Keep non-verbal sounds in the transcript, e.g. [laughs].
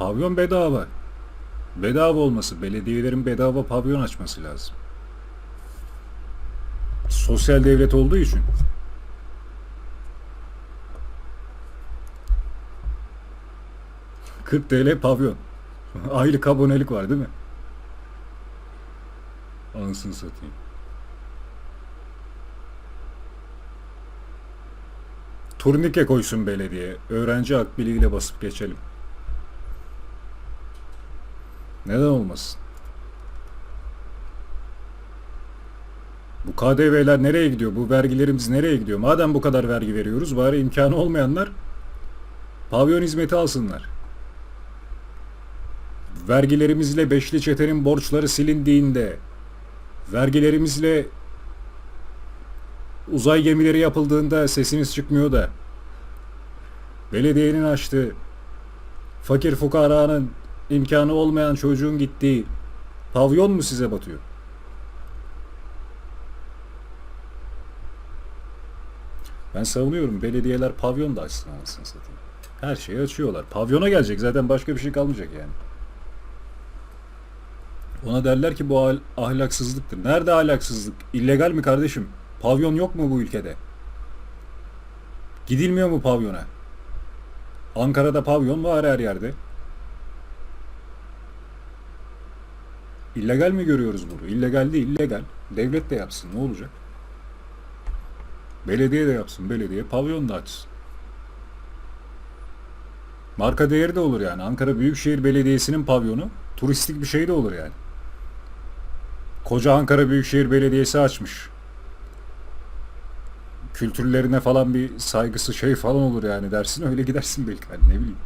Pavyon bedava. Bedava olması, belediyelerin bedava pavyon açması lazım. Sosyal devlet olduğu için. ...40 TL pavyon. [laughs] Aylık abonelik var değil mi? Anasını satayım. Turnike koysun belediye. Öğrenci akbiliğiyle basıp geçelim. Neden olmasın? Bu KDV'ler nereye gidiyor? Bu vergilerimiz nereye gidiyor? Madem bu kadar vergi veriyoruz bari imkanı olmayanlar pavyon hizmeti alsınlar. Vergilerimizle Beşli Çete'nin borçları silindiğinde vergilerimizle uzay gemileri yapıldığında sesimiz çıkmıyor da belediyenin açtığı fakir fukaranın imkanı olmayan çocuğun gittiği pavyon mu size batıyor? Ben savunuyorum belediyeler pavyon da açsın anasını satayım. Her şeyi açıyorlar. Pavyona gelecek zaten başka bir şey kalmayacak yani. Ona derler ki bu ahl- ahlaksızlıktır. Nerede ahlaksızlık? İllegal mi kardeşim? Pavyon yok mu bu ülkede? Gidilmiyor mu pavyona? Ankara'da pavyon var her yerde. İllegal mi görüyoruz bunu? İllegal değil, illegal. Devlet de yapsın, ne olacak? Belediye de yapsın, belediye pavyon da açsın. Marka değeri de olur yani. Ankara Büyükşehir Belediyesi'nin pavyonu turistik bir şey de olur yani. Koca Ankara Büyükşehir Belediyesi açmış. Kültürlerine falan bir saygısı şey falan olur yani dersin öyle gidersin belki hani ne bileyim.